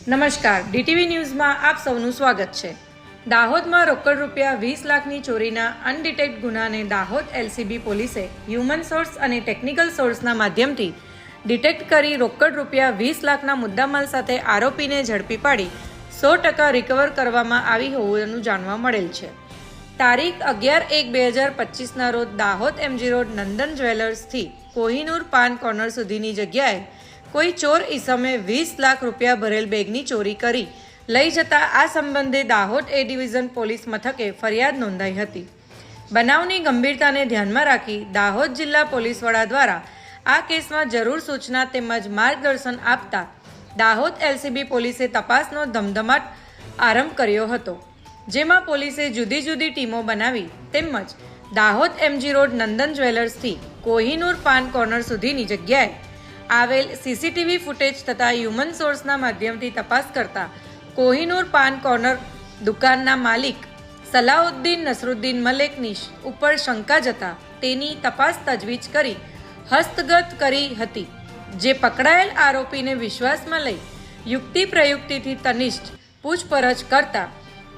નમસ્કાર. ડીટીવી ન્યૂઝમાં આપ સૌનું સ્વાગત છે. દાહોદમાં રોકડ રૂપિયા વીસ લાખની ચોરીના અનડિટેક્ટ ગુનાને દાહોદ એલસીબી પોલીસે હ્યુમન સોર્સ અને ટેકનિકલ સોર્સના માધ્યમથી ડિટેક્ટ કરી રોકડ રૂપિયા વીસ લાખના મુદ્દામાલ સાથે આરોપીને ઝડપી પાડી સો ટકા રિકવર કરવામાં આવી હોવાનું જાણવા મળેલ છે. તારીખ અગિયાર એક બે હજાર પચીસના રોજ દાહોદ એમજી રોડ નંદન જ્વેલર્સથી કોહિનૂર પાન કોર્નર સુધીની જગ્યાએ કોઈ ચોર ઈસમે વીસ લાખ રૂપિયા ભરેલ બેગની ચોરી કરી. લઈ જતા આ સંબંધે દાહોદ એ ડિવિઝન પોલીસ મથકે ફરિયાદ નોંધાઈ હતી. બનાવની ગંભીરતાને ધ્યાનમાં રાખી દાહોદ જિલ્લા પોલીસ વડા દ્વારા આ કેસમાં જરૂર સૂચના તેમજ માર્ગદર્શન આપતા દાહોદ એલસીબી પોલીસે તપાસનો ધમધમાટ આરંભ કર્યો હતો. જેમાં પોલીસે જુદી જુદી ટીમો બનાવી તેમજ દાહોદ એમજી રોડ નંદન જ્વેલર્સથી કોહિનૂર પાન કોર્નર સુધીની જગ્યાએ આવેલ સીસીટીવી ફૂટેજ તથા હ્યુમન સોર્સના માધ્યમથી તપાસ કરતા કોહિનૂર પાન કોર્નર દુકાનના માલિક સલાઉદ્દીન નસરુદ્દીન મલેકની ઉપર શંકા જતા તેની તપાસ તજવીજ કરી હસ્તગત કરી હતી, જે પકડાયેલ આરોપીને વિશ્વાસમાં લઈ યુક્તિ પ્રયુક્તિથી તનિષ્ઠ પૂછપરછ કરતા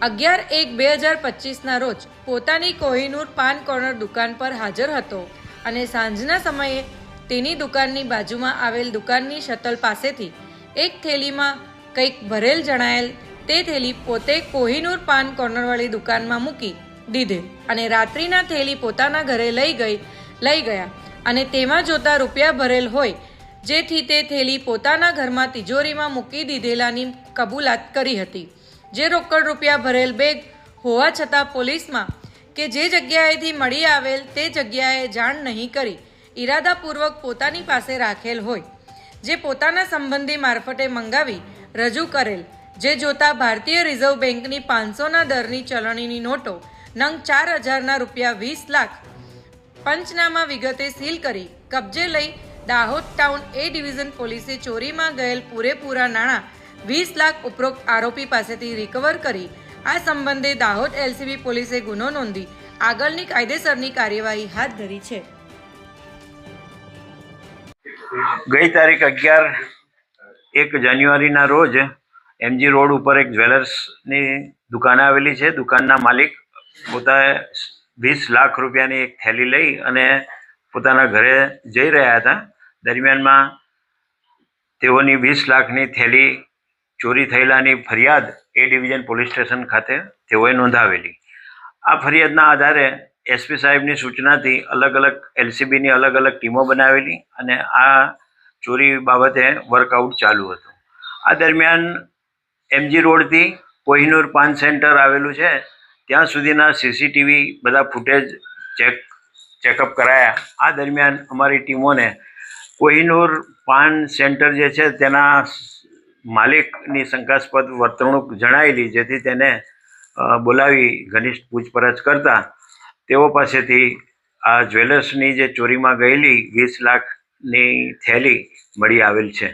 અગિયાર એક બે હજાર પચીસના રોજ પોતાની કોહિનૂર પાન કોર્નર દુકાન પર હાજર હતો અને સાંજના સમયે તેની દુકાનની બાજુમાં આવેલ દુકાનની શટલ પાસેથી એક થેલીમાં કંઈક ભરેલ જણાયેલ, તે થેલી પોતે કોહિનૂર પાન કોર્નરવાળી દુકાનમાં મૂકી દીધેલ અને રાત્રિના થેલી પોતાના ઘરે લઈ ગઈ, લઈ ગયા અને તેમાં જોતા રૂપિયા ભરેલ હોય, જેથી તે થેલી પોતાના ઘરમાં તિજોરીમાં મૂકી દીધેલાની કબૂલાત કરી હતી. જે રોકડ રૂપિયા ભરેલ બેગ હોવા છતાં પોલીસમાં કે જે જગ્યાએથી મળી આવેલ તે જગ્યાએ જાણ નહીં કરી. ઈરાદાપૂર્વક પોતાની પાસે રાખેલ હોય, જે પોતાના સંબંધી મારફતે મંગાવી રજૂ કરેલ, જે જોતા ભારતીય રિઝર્વ બેંકની પાંચસોના દરની ચલણીની નોટો નંગ ચાર હજારના રૂપિયા વીસ લાખ પંચનામા વિગતે સીલ કરી કબજે લઈ દાહોદ ટાઉન એ ડિવિઝન પોલીસે ચોરીમાં ગયેલ પૂરેપૂરા નાણાં વીસ લાખ ઉપરોક્ત આરોપી પાસેથી રિકવર કરી, આ સંબંધે દાહોદ એલસીબી પોલીસે ગુનો નોંધી આગળની કાયદેસરની કાર્યવાહી હાથ ધરી છે. ગઈ તારીખ અગિયાર એક જાન્યુઆરીના રોજ એમજી રોડ ઉપર એક જ્વેલર્સની દુકાન આવેલી છે. દુકાનના માલિક પોતાએ વીસ લાખ રૂપિયાની એક થેલી લઈ અને પોતાના ઘરે જઈ રહ્યા હતા. દરમિયાનમાં તેઓની વીસ લાખની થેલી ચોરી થયેલાની ફરિયાદ એ ડિવિઝન પોલીસ સ્ટેશન ખાતે તેઓએ નોંધાવેલી. આ ફરિયાદના આધારે એસપી સાહેબની સૂચનાથી અલગ અલગ એલસીબીની અલગ અલગ ટીમો બનાવેલી અને આ ચોરી બાબતે વર્કઆઉટ ચાલુ હતું. આ દરમિયાન એમજી રોડથી કોહિનૂર પાન સેન્ટર આવેલું છે. ત્યાં સુધીના સીસીટીવી બધા ફૂટેજ ચેક, ચેકઅપ કરાયા. આ દરમિયાન અમારી ટીમોને કોહિનૂર પાન સેન્ટર જે છે તેના માલિકની શંકાસ્પદ વર્તણૂક જણાયેલી, જેથી તેને બોલાવી ઘનિષ્ઠ પૂછપરછ કરતા તેઓ પાસેથી આ જ્વેલર્સની જે ચોરીમાં ગયેલી વીસ લાખની થેલી મળી આવેલ છે.